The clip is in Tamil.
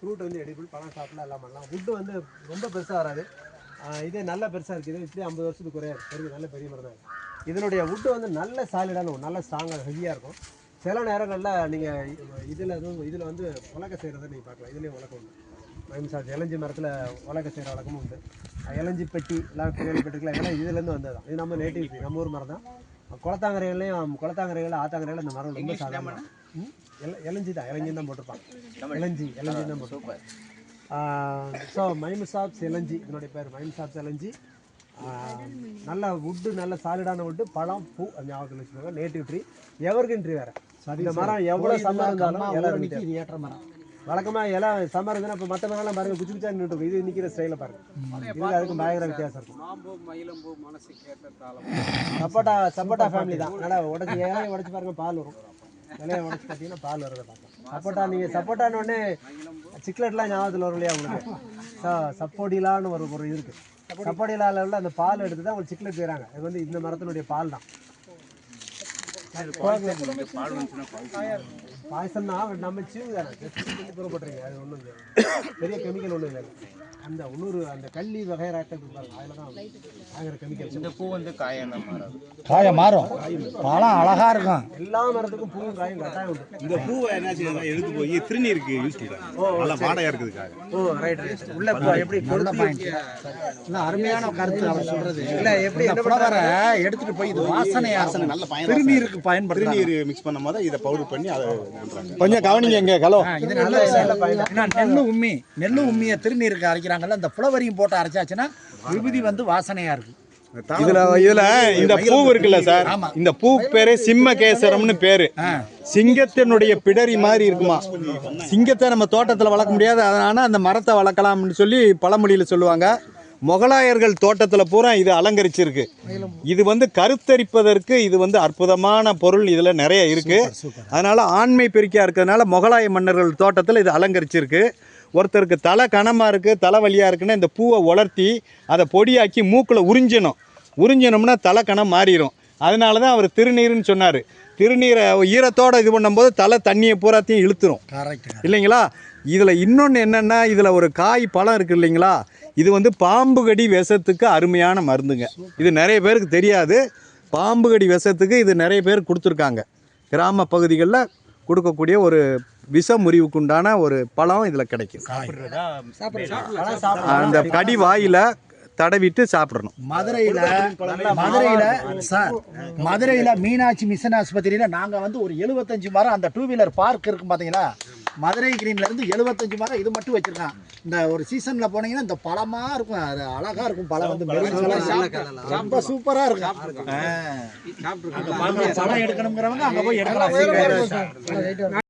ஃப்ரூட் வந்து எடிபிள் பழம் சாப்பிடலாம் எல்லாம் பண்ணலாம். வுட்டு வந்து ரொம்ப பெருசாக வராது. இதே நல்ல பெருசாக இருக்குது. இப்படி ஐம்பது வருஷத்துக்கு குறையாது பெரிய நல்ல பெரிய மரம் தான் இது. இதனுடைய வுட்டு வந்து நல்ல சாலிடான ஒரு நல்ல ஸ்ட்ராங்காக ஹெவியாக இருக்கும். சில நேரங்களில் நீங்கள் இதில் எதுவும் இதில் வந்து உலக செய்கிறத நீங்கள் பார்க்கலாம். இதுலேயும் உலகம் உண்டு. மயம்சாஜ் இளஞ்சி மரத்தில் உலக செய்கிற வழக்கமும் உண்டு. இளஞ்சி பெட்டி எல்லாம் கேள்விப்பட்டிருக்கலாம் இதெல்லாம் இதுலேருந்து வந்தது தான். இது நம்ம நேட்டிவ் நம்ம ஊர் மரம் தான். குளத்தாங்கரைகள்லையும் குளத்தாங்கரைகள் ஆத்தாங்கரையில் இந்த மரம் ரொம்ப சாதாரண ம்? இல- இளஞ்சி தான் இளஞ்சி தான் போட்டிருப்பாங்க. இளஞ்சி இளஞ்சி தான் போட்டிருப்பாங்க. ஸோ மைம்சாப்ஸ் இளஞ்சி இதனுடைய பேர் மைம்சாப்ஸ் இளஞ்சி ஆஹ் நல்ல வுட்டு நல்ல சாலிடான வுட்டு பழம் பூ அது ஞாபகத்தில் வச்சுக்கோங்க நேட்டிவ் ட்ரீ எவர்கின் ட்ரீ வேறு. இந்த மரம் எவ்வளோ சம்மர் இருந்தாலும் இது ஏற்ற மரம். வழக்கமாக இலை சம்மர் இருந்ததுன்னா இப்போ மற்ற மரம்லாம் பாருங்க குச்சி குச்சா நின்று இது நிற்கிற ஸ்டைலில் பாருங்க. இதுக்கு அதுக்கும் பயங்கர வித்தியாசம் இருக்கும். மாம்பூ மயிலம்பூ மனசு கேட்ட தாளம். சப்போட்டா சப்போட்டா ஃபேமிலி தான். நல்லா உடச்சி இலையை உடச்சி பாருங்க பால் வரும். இலையை உடச்சி பார்த்தீங்கன்னா பால் வருது பார்க்கலாம். சப்போட்டா நீங்கள் சப்போட்டான்னு சிக்லெட்லாம் ஞாபகத்தில் வரும் இல்லையா உங்களுக்கு? ச சப்போடிலான்னு ஒரு ஒரு இது இருக்குது சப்போடிலாவில் உள்ள அந்த பால் எடுத்து தான் உங்களுக்கு சிக்லெட் செய்கிறாங்க இது வந்து இந்த மரத்தினுடைய பால் தான். பாயசம்னா நம்ம சீவு தானே. அது ஒன்றும் பெரிய கெமிக்கல் ஒன்றும் இல்லை. அந்த இன்னொரு அந்த கள்ளி பாருங்க அதில் தான் பயங்கர கெமிக்கல் இந்த பூ வந்து காயான மாறாது. காய மாறும். பழம் அழகா இருக்கும். எல்லா மரத்துக்கும் பூவும் காயும் கட்டாயம் உண்டு. இந்த பூவை என்ன செய்யலாம் எடுத்து போய் திருநீருக்கு யூஸ் பண்ணுறாங்க நல்லா வாடையா இருக்குதுக்காக ஓ ரைட் உள்ள போ- எப்படி நல்ல பாயிண்ட் இல்ல அருமையான கருத்து அவர் சொல்றது. இல்ல எப்படி இந்த என்ன புலவரை எடுத்துட்டு போய் இது வாசனையா வாசனை நல்ல பயன் திருநீருக்கு பயன்படுத்துறாங்க. திருநீர் மிக்ஸ் பண்ணும் போது இதை பவுடர் பண்ணி அதை கொஞ்சம் கவனிங்க எங்க ஹலோ. ஆ, இது நல்ல நெல்லு உம்மி நெல்லு உம்மியை திருநீருக்கு அரைக்கிறாங்கல்ல இந்த புலவரையும் போட்டு அரைச்சாச்சுன்னா விபூதி வந்து வாசனையா இருக்கு. இதுல இதுல இந்த பூ இருக்குல்ல சார். இந்த பூ பேரு சிம்ம கேசரம்னு பேரு சிங்கத்தினுடைய பிடரி மாதிரி இருக்குமா? சிங்கத்தை நம்ம தோட்டத்துல வளர்க்க முடியாது அதனால அந்த மரத்தை வளர்க்கலாம்னு சொல்லி பழமொழியில சொல்லுவாங்க. முகலாயர்கள் தோட்டத்துல பூரா இது அலங்கரிச்சிருக்கு. இது வந்து கருத்தரிப்பதற்கு இது வந்து அற்புதமான பொருள் இதுல நிறைய இருக்கு. அதனால ஆண்மை பெருக்கியா இருக்கிறதுனால முகலாய மன்னர்கள் தோட்டத்தில் இது அலங்கரிச்சிருக்கு. ஒருத்தருக்கு தலை கனமாக இருக்குது தலை வலியாக இருக்குன்னா இந்த பூவை உலர்த்தி அதை பொடியாக்கி மூக்கில் உறிஞ்சணும். உறிஞ்சினோம்னா தலை கணம் மாறிடும் அதனால தான் அவர் திருநீருன்னு சொன்னார். திருநீரை ஈரத்தோடு இது பண்ணும்போது தலை தண்ணியை பூராத்தையும் இழுத்துரும். இல்லைங்களா? இதில் இன்னொன்று என்னென்னா இதில் ஒரு காய் பழம் இருக்குது இல்லைங்களா? இது வந்து பாம்பு கடி விஷத்துக்கு அருமையான மருந்துங்க. இது நிறைய பேருக்கு தெரியாது. பாம்பு கடி விஷத்துக்கு இது நிறைய பேர் கொடுத்துருக்காங்க. கிராம பகுதிகளில் கொடுக்கக்கூடிய ஒரு விஷ முறிவுக்குண்டான ஒரு பழம் இதில் கிடைக்கும். அந்த கடி வாயில் தடவிட்டு சாப்பிடணும். மதுரையில மதுரையில சார் மதுரையில மீனாட்சி மிஷன் ஆஸ்பத்திரியில நாங்க வந்து ஒரு எழுபத்தஞ்சு மரம் அந்த டூ வீலர் பார்க் இருக்கும் பாத்தீங்களா? மதுரை கிரீன்ல இருந்து எழுபத்தஞ்சு மரம் இது மட்டும் வச்சிருக்கான். இந்த ஒரு சீசன்ல போனீங்கன்னா இந்த பழமா இருக்கும் அது அழகா இருக்கும் பழம் வந்து. ரொம்ப சூப்பரா இருக்கும். பழம் எடுக்கணுங்கிறவங்க அங்க போய் எடுக்கலாம்.